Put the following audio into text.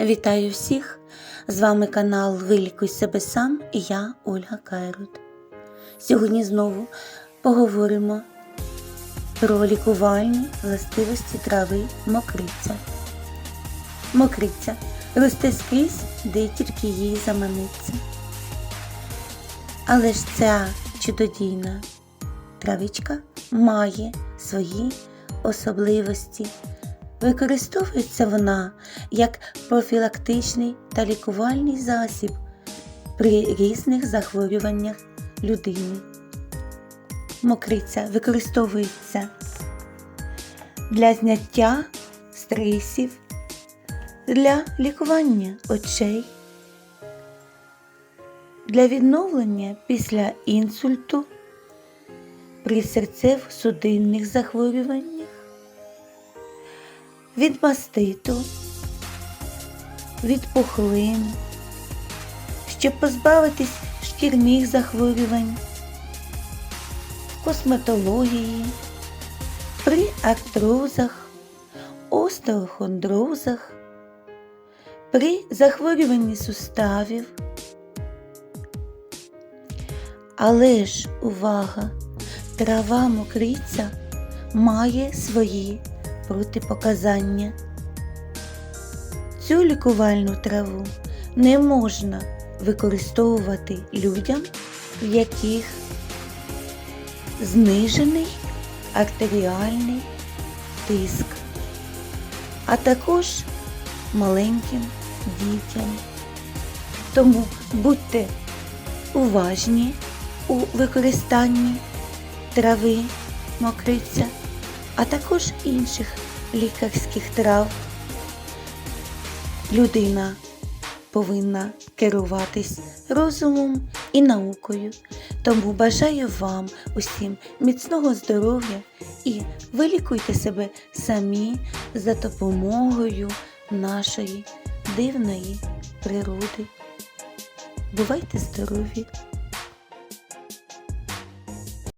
Вітаю всіх! З вами канал Вилікуй себе сам і я Ольга Кайрут. Сьогодні знову поговоримо про лікувальні властивості трави мокриця. Мокриця росте скрізь, де тільки їй заманиться. Але ж ця чудодійна травичка має свої особливості. Використовується вона як профілактичний та лікувальний засіб при різних захворюваннях людини. Мокриця використовується для зняття стресів, для лікування очей, для відновлення після інсульту при серцево-судинних захворюваннях від маститу, від пухлин, щоб позбавитись шкірних захворювань, косметології, при артрозах, остеохондрозах, при захворюванні суставів. Але ж увага, трава мокриця має свої протипоказання. Цю лікувальну траву не можна використовувати людям, в яких знижений артеріальний тиск, а також маленьким дітям. Тому будьте уважні у використанні трави мокриця а також інших лікарських трав. Людина повинна керуватись розумом і наукою. Тому бажаю вам усім міцного здоров'я і вилікуйте себе самі за допомогою нашої дивної природи. Бувайте здорові!